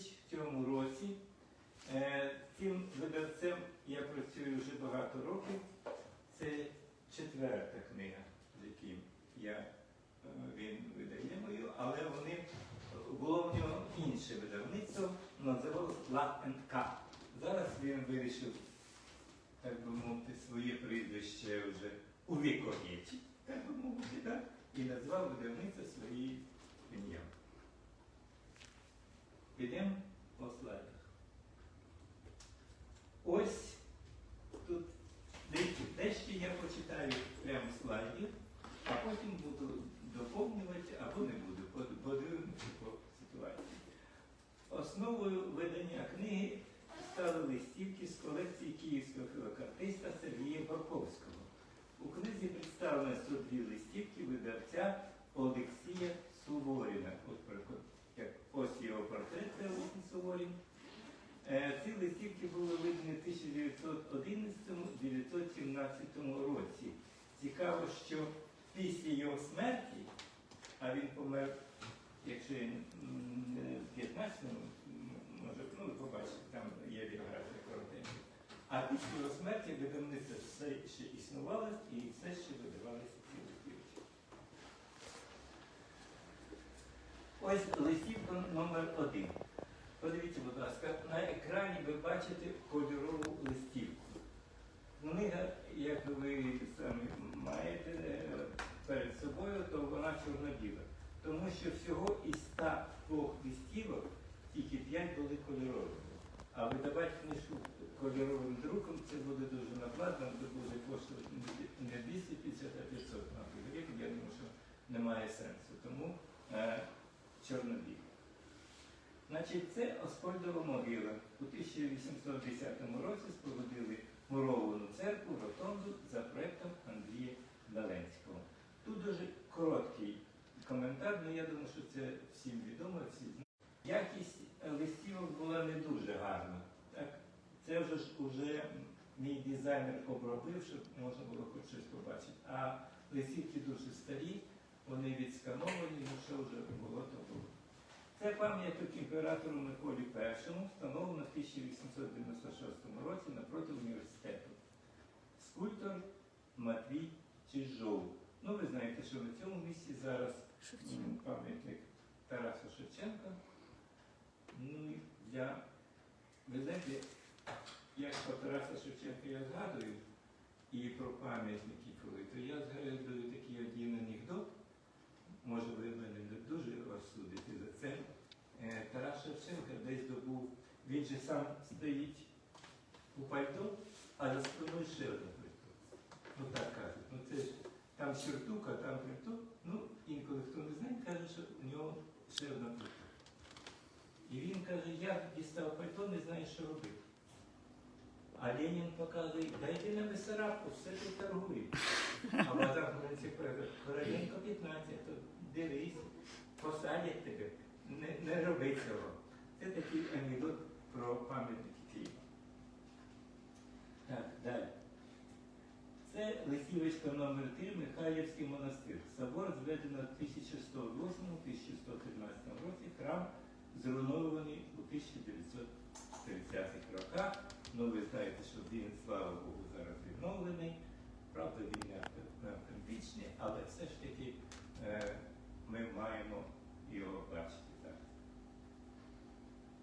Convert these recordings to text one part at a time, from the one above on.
Лисівич в цьому році. Е, Цим видавцем я працюю вже багато років. Це четверта книга, з яким я, е, він видає мою, але вони було в нього інше видавництво, називалось La K. Зараз він вирішив, так би мовити, своє прізвище вже увіковічити, так би мовити, так? і назвав видавництво своїм ім'ям. Підемо по слайдах. Ось тут дещо я почитаю прямо слайдів, а потім буду доповнювати або не буду. Под- Подивимося по ситуації. Основою видання книги стали листівки з колекції київського філокартиста Сергія Барковського. У книзі представлено 102 листівки видавця Олексія Суворіна. От, ось його портрет це Олексій Суворін. Е, Ці листівки були видані в 1911-1917 році. Цікаво, що після його смерті, а він помер, якщо в 15-му, може, ну ви побачите, там є біографія коротенька. А після його смерті видавництво все ще існувало і все ще видавалися ці листівки. Ось листівка номер один. Подивіться, будь ласка, на екрані ви бачите кольорову листівку. Книга, як ви самі маєте е, перед собою, то вона чорно-біла. Тому що всього із 102 листівок тільки 5 були кольоровими. А видавати книжку кольоровим друком це буде дуже накладно, це буде коштувати не 250, а 500 наприклад. Я думаю, що немає сенсу. Е. Значить, це Аскольдова могила. У 1810 році спорудили муровану церкву ротонду за проектом Андрія Даленського. Тут дуже короткий коментар, але я думаю, що це всім відомо, всі знають. Якість листівок була не дуже гарна. Так? Це вже ж уже мій дизайнер обробив, щоб можна було хоч щось побачити. А листівки дуже старі, вони відскановані, що вже було, то було. Це пам'ятник імператору Миколі І, встановлено в 1896 році напроти університету. Скульптор Матвій Чижов. Ну, ви знаєте, що на цьому місці зараз пам'ятник Тарасу Шевченка. Ну, для, ви знаєте, як про Тараса Шевченка я згадую і про пам'ятники коли, то я згадую такий один анекдот, може ви мене не дуже розсудите за це. Е, Тарас Шевченка десь добув, він же сам стоїть у пальто, а за спиною ще одне пальто. Ну так кажуть. Ну це ж там сюртук, а там пальто. Ну, інколи хто не знає, каже, що у нього ще одне пальто. І він каже, я дістав пальто, не знаю, що робити. А Ленін показує, дайте на Бесарабку, все тут торгують. А Хмельницький каже, Короленко 15, то дивись, посадять тебе, не, не роби цього. Це такий анекдот про пам'ятники Києва. Так, далі. Це листівочка номер 3 Михайлівський монастир. Собор зведено в 1108-1113 році, храм зруйнований у 1930-х роках. Ну, ви знаєте, що він, слава Богу, зараз відновлений. Правда, він не автентичний, але все ж таки е, ми маємо його бачити зараз.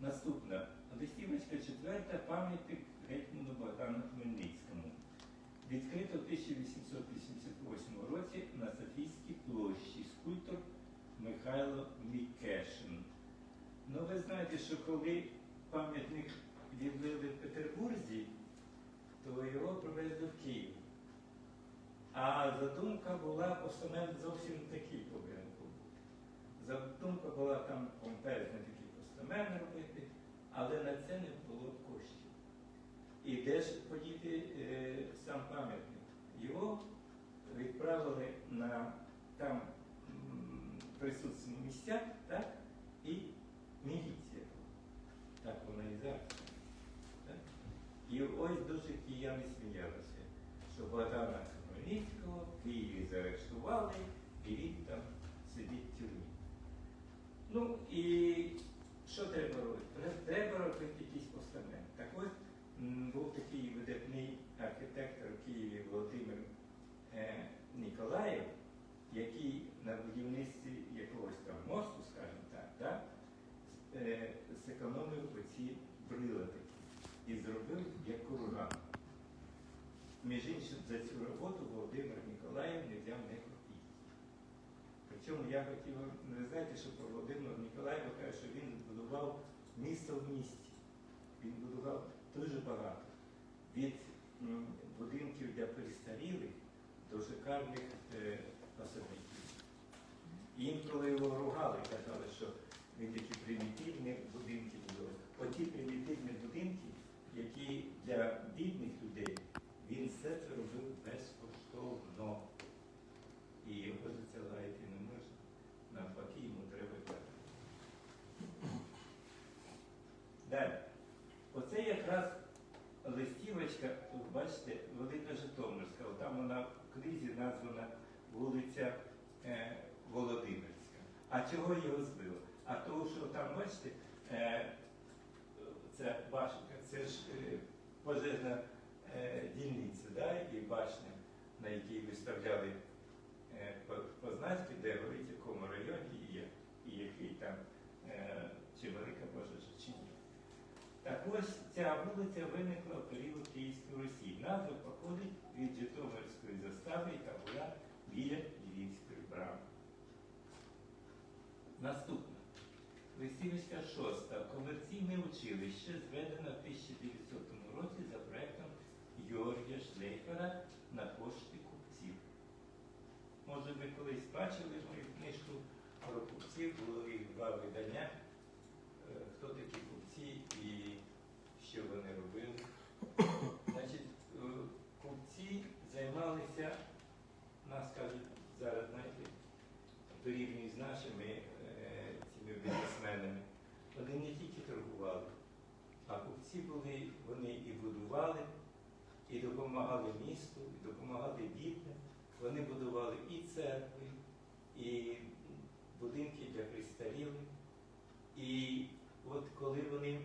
Наступна листівочка четверта пам'ятник гетьману Богдану Хмельницькому. Відкрито в 1888 році на Софійській площі скульптор Михайло Мікешин. Ну, ви знаєте, що коли пам'ятник відлили в Петербурзі, то його привезли в Київ. А задумка була постамент зовсім такий був. Задумка була там помпезний такий постамент робити, але на це не було коштів. І де ж подіти е, сам пам'ятник? Його відправили на там присутні місця, так? І міліція. Так вона і зараз. І ось дуже кияни сміялися, що Богдана Хмельницького в Києві заарештували, і він там сидить в тюрмі. Ну і що треба робити? Треба робити якісь постамент. Так ось м, був такий видатний архітектор в Києві Володимир е, Ніколаєв, який на будівництві якогось там мосту, скажімо так, да, е, зекономив оці брила такі і зробив як курган. Між іншим, за цю роботу Володимир Ніколаєв не взяв не копійки. Причому я хотів, вам- ви знаєте, що про Володимира Ніколаєва каже, що він будував місто в місті. Він будував дуже багато. Від будинків для перестарілих до шикарних е, особняків. І інколи його ругали, казали, що він такі примітивні будинки будував. Оті примітивні будинки, які для бідних людей, він все це робив безкоштовно. І його за це лаяти не можна. Навпаки, йому треба дати. Далі. Оце якраз листівочка, от бачите, Велика Житомирська. От Там вона в книзі названа вулиця е, Володимирська. Чого його збило? А того, що там, бачите, е, це башенка, це ж е, пожежна е, дільниця, да? і башня, на якій виставляли по- позначки, де горить в якому районі є, і який там, чи велика пожежа, чи ні. Так ось ця вулиця виникла в період Київської Росії. Назва походить від Житомирської застави, яка була біля Наступна. Лисівська шоста. Комерційне училище зведено в 1900 році за проектом Георгія Шлейфера на кошти купців. Може, ви колись бачили мою книжку про купців, було їх два видання. Е, Хто такі купці і що вони робили? Значить, е, купці займалися, нас кажуть, зараз, знаєте, порівнюють з нашими е, цими бізнесменами. Вони не тільки торгували, а купці були, вони і будували, і допомагали місту, і допомагали бідним. Вони будували і церкви, і будинки для престарілих. І от коли вони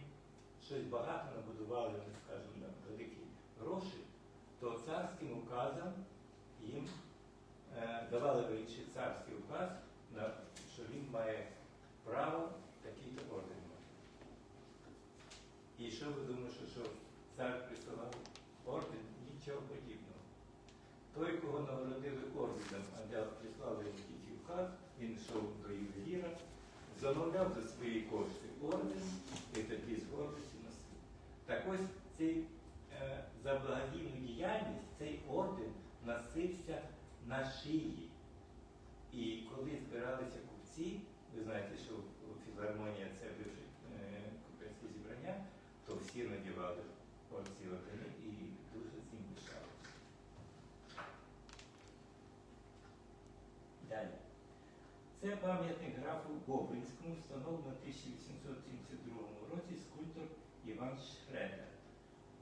щось багато набудували, скажімо, на великі гроші, то царським указом їм е, давали вирішити царський указ, що він має право такий-то орден мати. І що ви думаєте, що, що цар присилав орден? Нічого подібного. Той, кого нагородили орденом, а для прислали йому тільки указ, він йшов до ювеліра, замовляв за свої кошти орден і тоді з гордості. Так ось цей, е, за благодійну діяльність цей орден носився на шиї. І коли збиралися купці, ви знаєте, що філармонія це бивше е, купецьке зібрання, то всі надівали оці ордени і дуже цим пишалися. Далі. Це пам'ятник графу Бобринському, встановлено в 1872 році скульптор Іван Шредер.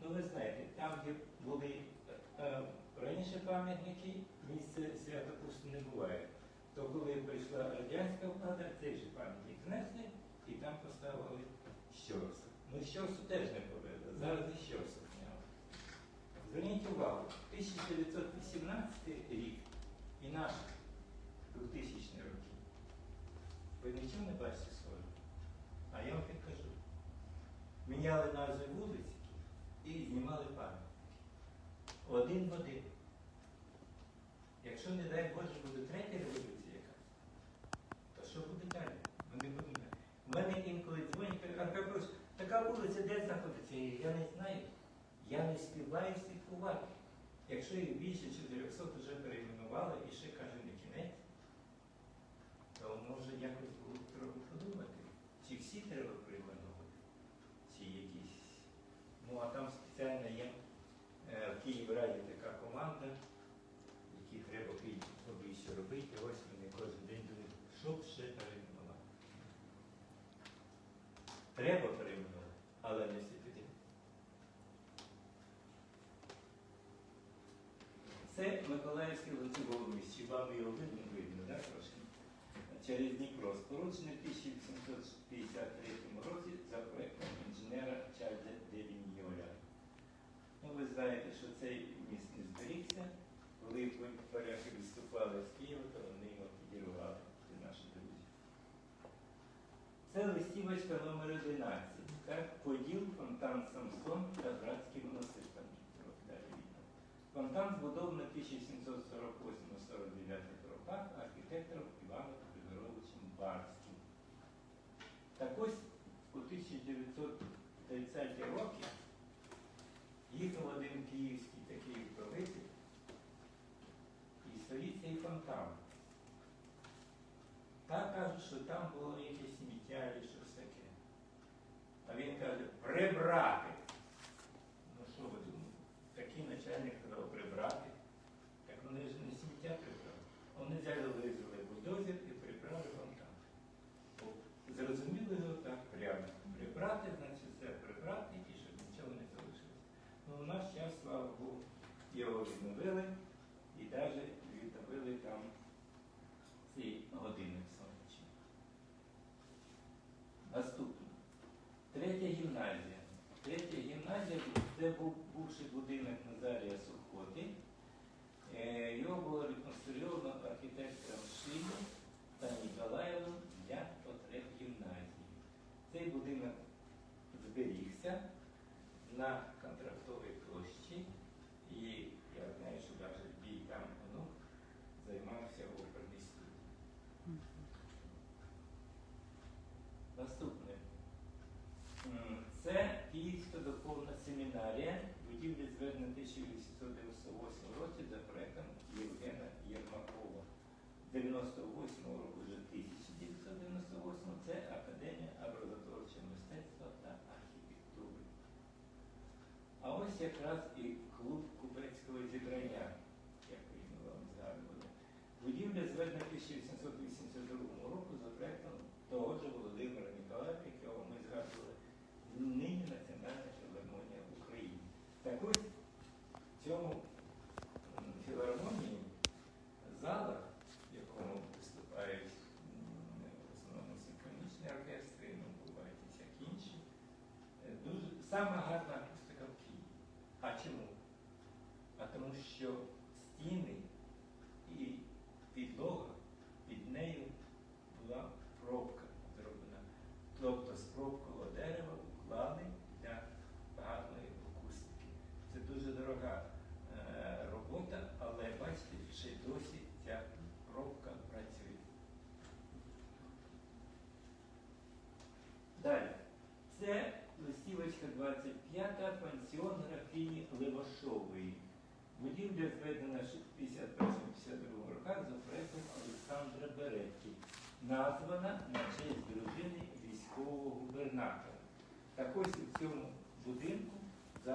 Ну, ви знаєте, там, де були е, раніше пам'ятники, місце свято пусто не буває. То коли прийшла радянська влада, цей же пам'ятник знесли і там поставили щорса. Ну, щорсу теж не повезло, зараз і щорсу зняли. Зверніть увагу, 1918 рік і наш 2000 роки. Ви нічого не бачите схоже? А я вам підкажу. Міняли назви вулиць і знімали пам'ятники. Один в один. Якщо, не дай Боже, буде третя революція якась, то що буде далі? Ми не будемо. У мене інколи дзвонять, кажуть, така вулиця де знаходиться? Я не знаю. Я не співаю слідкувати. Якщо їх більше 400 вже перейменували і ще каже не кінець, то може якось Миколаївський лицеголовість. Чи вам його видно видно, так, трошки? Через Дніпро, споруджений в 1753 році за проєктом інженера Чарльза Девіньоля. Ну, Ви знаєте, що цей міст не зберігся. Коли поляки відступали з Києва, то вони його підірвали, це наші друзі. Це листівочка номер 11 так? Поділ, фонтан Самсон та братський монастир. Фонтан збудований 1748-49 роках архітектором Іваном Федоровичем Барським. Так ось у 1930 ті роки їхав один київський такий правитель і стоїть цей фонтан. Та кажуть, що там було якесь сміття і щось таке. А він каже, прибрати! Київська духовна семінарія будівлі звернення 1898 році за проєктом Євгена Єрмакова. 98 року вже 1998 це Академія образотворчого мистецтва та архітектури. А ось якраз і клуб купецького зібрання, як ми вам згадували, будівля звернена 1882 року за проєктом того ж Володимира Ніколаєва, якого ми згадували, нині на Sama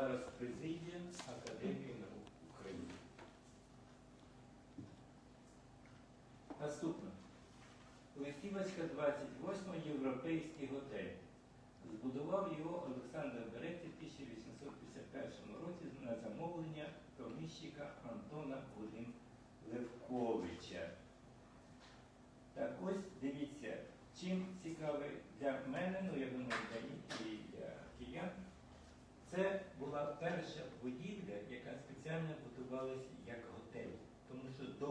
зараз президія Академії наук України. Наступне. Лихівська, 28 європейський готель. Збудував його Олександр Береті в 1851 році на замовлення поміщика Антона Будин Левковича. Так ось дивіться, чим цікавий для мене, ну я думаю, це була перша будівля, яка спеціально будувалася як готель, тому що до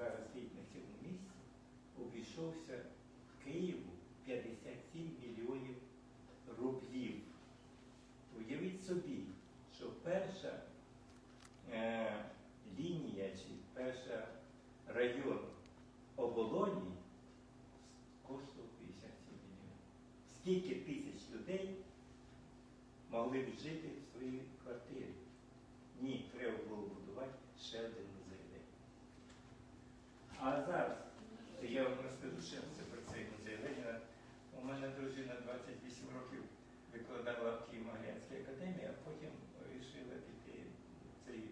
зараз стоїть на цьому місці, обійшовся в Київ потім е, вирішили піти цей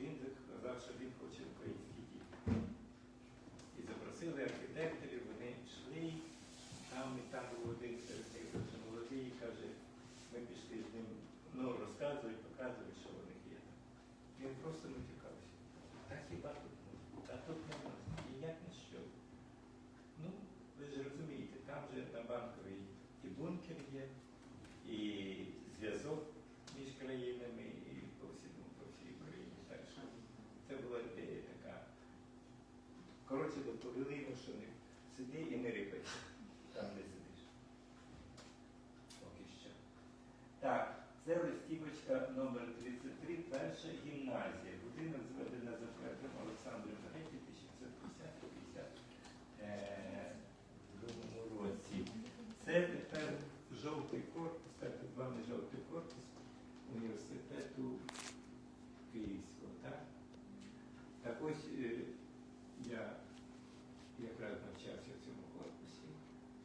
він казав, що він хоче українські діти. І запросили архітекторів, вони йшли, там і там був один серед них дуже молодий, і каже, ми пішли з ним, ну, розказують, показують, що у них є там. Він просто не тікався. Та хіба тут можна? Та тут не можна. І як не що? Ну, ви ж розумієте, там же на банковій і бункер є, і зв'язок між країнами, і по всьому, по всій Україні. Так що це була ідея така. Коротше, доповіли йому, що не сиди і не рипайся, там де сидиш. Поки що. Так, це листівочка номер 33, перша гімназія. Будинок зведена за проектом Олександром Греті 1950-52 році. Це тепер жовтий корпус, так званий жовтий корпус університету Київського. Так, так ось е, я якраз навчався в цьому корпусі,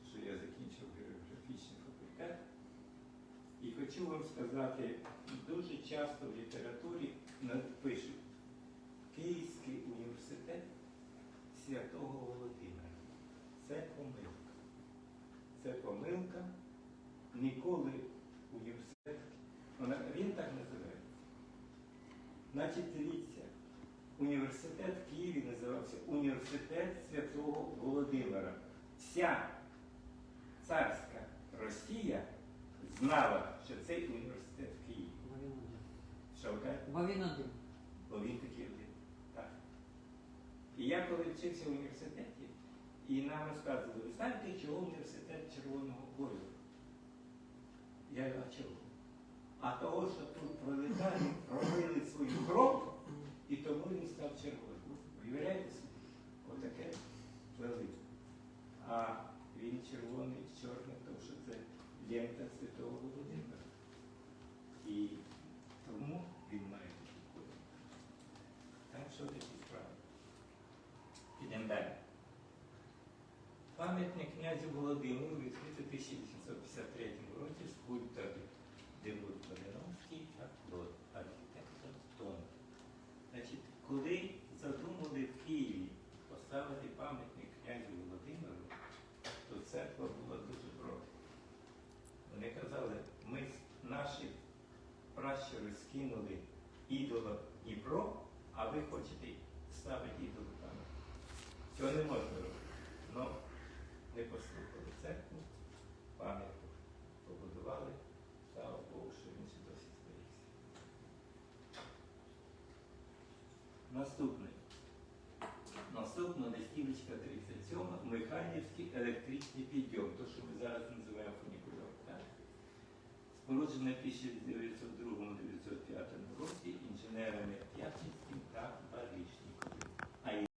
що я закінчив географічний факультет. І хочу вам сказати, дуже часто в літературі пишуть Київський університет Святого Володимира. Це помилка. Це помилка. Ніколи університет, він так називається. Значить, дивіться, університет в Києві називався Університет Святого Володимира. Вся царська Росія знала, що цей університет в Києві. Що ви кажете? Бо він один. Бо він такий один. Так. І я коли вчився в університеті, і нам розказували, ви знаєте, чого університет червоного кольору? Я говорю, а чого? А того, що тут пролетарі робили свою кров, і тому він став червоним. Уявляєте собі? Отаке велике. А він червоний з чорним, тому що це лента Святого Володимира. І тому він має такий колір. Так що такі справи. Підемо далі. Пам'ятник князю Володимиру відкритий у 1853 році скульптор Дивут Малиновський та архітектор Тон. Значить, коли задумали в Києві поставити пам'ятник князю Володимиру, то церква була дуже проти. Вони казали, ми наші пращури скинули ідола Дніпро, а ви хочете ставити ідолу там. Цього не можна робити. Ну, не послухали церкву, пам'ятник побудували, слава Богу, що він досі зберігся. Наступний. Наступна листівочка 37 Михайлівський електричний підйом, то, що ми зараз називаємо фунікульор. Так? Споруджене в 1902-1905